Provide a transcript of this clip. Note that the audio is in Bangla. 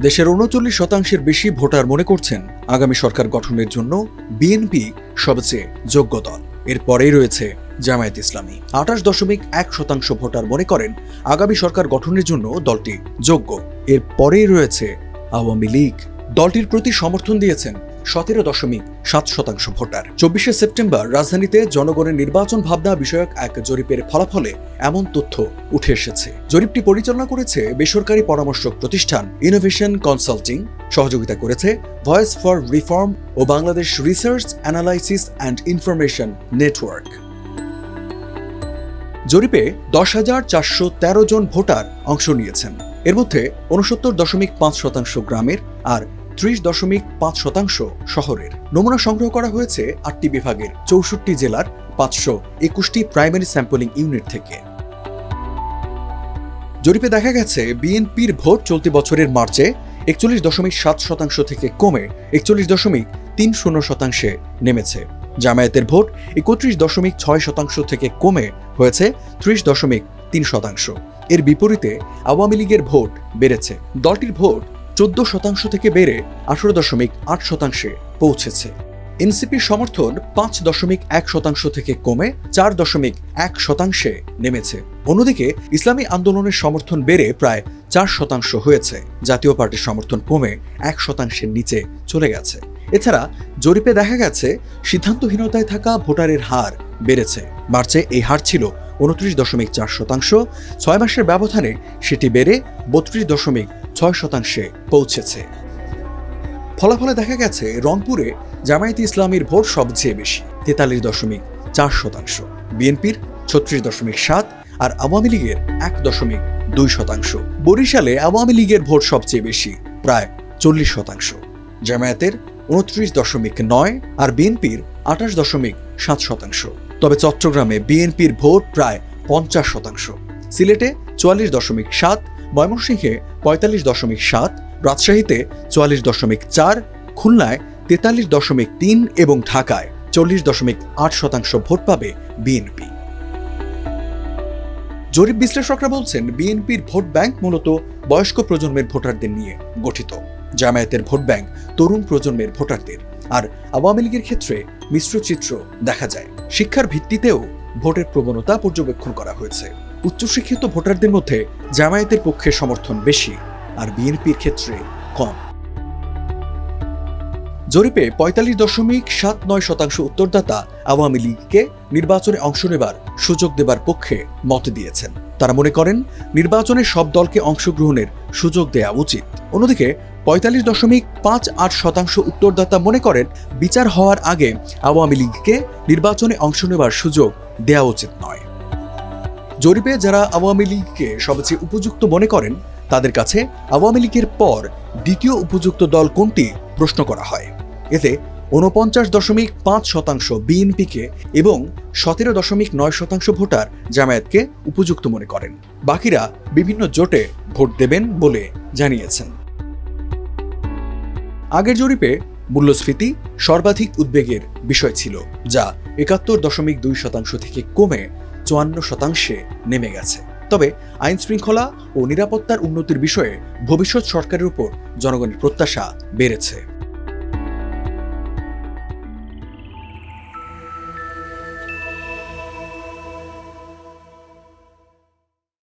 দেশের উনচল্লিশ শতাংশের বেশি ভোটার মনে করছেন আগামী সরকার গঠনের জন্য বিএনপি সবচেয়ে যোগ্য দল। এরপরেই রয়েছে জামায়াত ইসলামী। আঠাশ দশমিক এক শতাংশ ভোটার মনে করেন আগামী সরকার গঠনের জন্য দলটি যোগ্য। এর পরেই রয়েছে আওয়ামী লীগ। দলটির প্রতি সমর্থন দিয়েছেন সতেরো দশমিক সাত শতাংশ ভোটার। চব্বিশে সেপ্টেম্বর রাজধানীতে জনগণের নির্বাচন ভাবনা বিষয়ক এক জরিপের ফলাফলে এমন তথ্য উঠে এসেছে। জরিপটি পরিচালনা করেছে বেসরকারি পরামর্শক প্রতিষ্ঠান ইনোভেশন কনসাল্টিং সহযোগিতা করেছে voice for reform O Bangladesh research analysis and information network জরিপে দশ হাজার চারশো তেরো জন ভোটার অংশ নিয়েছেন। এর মধ্যে উনসত্তর দশমিক পাঁচ শতাংশ গ্রামের আর ত্রিশ দশমিক পাঁচ শতাংশ শহরের। নমুনা সংগ্রহ করা হয়েছে আটটি বিভাগের, চৌষট্টি জেলার, পাঁচশো একুশটি প্রাইমারি স্যাম্পলিং ইউনিট থেকে। জরিপে দেখা গেছে, বিএনপির ভোট চলতি বছরের মার্চে একচল্লিশ দশমিক সাত শতাংশ থেকে কমে একচল্লিশ দশমিক তিন শূন্য শতাংশে নেমেছে। জামায়াতের ভোট একত্রিশ দশমিক ছয় শতাংশ থেকে কমে হয়েছে ত্রিশ দশমিক তিন শতাংশ। এর বিপরীতে আওয়ামী লীগের ভোট বেড়েছে। দলটির ভোট চোদ্দ শতাংশ থেকে বেড়ে আঠারো দশমিক আট শতাংশে পৌঁছেছে। এনসিপির সমর্থন পাঁচ দশমিক এক শতাংশ থেকে কমে চার দশমিক এক শতাংশে নেমেছে। অন্যদিকে ইসলামী আন্দোলনের সমর্থন বেড়ে প্রায় চার শতাংশ হয়েছে। জাতীয় পার্টির সমর্থন কমে এক শতাংশের নিচে চলে গেছে। এছাড়া জরিপে দেখা গেছে, সিদ্ধান্তহীনতায় থাকা ভোটারের হার বেড়েছে। মার্চে এই হার ছিল উনত্রিশ দশমিক চার শতাংশ। ছয় মাসের ব্যবধানে সেটি বেড়ে বত্রিশ দশমিক ছয় শতাংশে পৌঁছেছে। ফলাফলে দেখা গেছে, রংপুরে জামায়াতে ইসলামীর ভোট সবচেয়ে বেশি, তেতাল্লিশ দশমিক চার শতাংশ, বিএনপির ছত্রিশ দশমিক সাত আর আওয়ামী লীগের এক দশমিক দুই শতাংশ। বরিশালে আওয়ামী লীগের ভোট সবচেয়ে বেশি, প্রায় চল্লিশ শতাংশ। জামায়াতের উনত্রিশ দশমিক নয় আর বিএনপির আঠাশ দশমিক সাত শতাংশ। তবে চট্টগ্রামে বিএনপির ভোট প্রায় পঞ্চাশ শতাংশ। সিলেটে চুয়াল্লিশ দশমিক সাত ময়মনসিংহে পঁয়তাল্লিশ দশমিক সাত, রাজশাহীতে চুয়াল্লিশ দশমিক চার, খুলনায় তেতাল্লিশ দশমিক তিন এবং ঢাকায় চল্লিশ দশমিক আট শতাংশ ভোট পাবে বিএনপি। জরিপ বিশ্লেষকরা বলছেন, বিএনপির ভোট ব্যাংক মূলত বয়স্ক প্রজন্মের ভোটারদের নিয়ে গঠিত। জামায়াতের ভোট ব্যাংক তরুণ প্রজন্মের ভোটারদের। আর আওয়ামী লীগের ক্ষেত্রে মিশ্র চিত্র দেখা যায়। শিক্ষার ভিত্তিতেও ভোটের প্রবণতা পর্যবেক্ষণ করা হয়েছে। উচ্চশিক্ষিত ভোটারদের মধ্যে জামায়াতের পক্ষে সমর্থন বেশি আর বিএনপির ক্ষেত্রে কম। জরিপে পঁয়তাল্লিশ দশমিক সাত নয় শতাংশ উত্তরদাতা আওয়ামী লীগকে নির্বাচনে অংশ নেবার সুযোগ দেবার পক্ষে মত দিয়েছেন। তারা মনে করেন, নির্বাচনে সব দলকে অংশগ্রহণের সুযোগ দেওয়া উচিত। অন্যদিকে, পঁয়তাল্লিশ দশমিক পাঁচ আট শতাংশ উত্তরদাতা মনে করেন, বিচার হওয়ার আগে আওয়ামী লীগকে নির্বাচনে অংশ নেবার সুযোগ দেওয়া উচিত নয়। জরিপে যারা আওয়ামী লীগকে সবচেয়ে উপযুক্ত মনে করেন, তাদের কাছে আওয়ামী লীগের পর দ্বিতীয় উপযুক্ত দল কোনটি প্রশ্ন করা হয়। এতে ঊনপঞ্চাশ দশমিক পাঁচ শতাংশ বিএনপিকে এবং সতেরো দশমিক নয় শতাংশ ভোটার জামায়াতকে উপযুক্ত মনে করেন। বাকিরা বিভিন্ন জোটে ভোট দেবেন বলে জানিয়েছেন। আগের জরিপে মূল্যস্ফীতি সর্বাধিক উদ্বেগের বিষয় ছিল, যা একাত্তর দশমিক দুই শতাংশ থেকে কমে চুয়ান্ন শতাংশে নেমে গেছে। তবে আইন শৃঙ্খলা ও নিরাপত্তার উন্নতির বিষয়ে ভবিষ্যৎ সরকারের উপর জনগণের প্রত্যাশা বেড়েছে।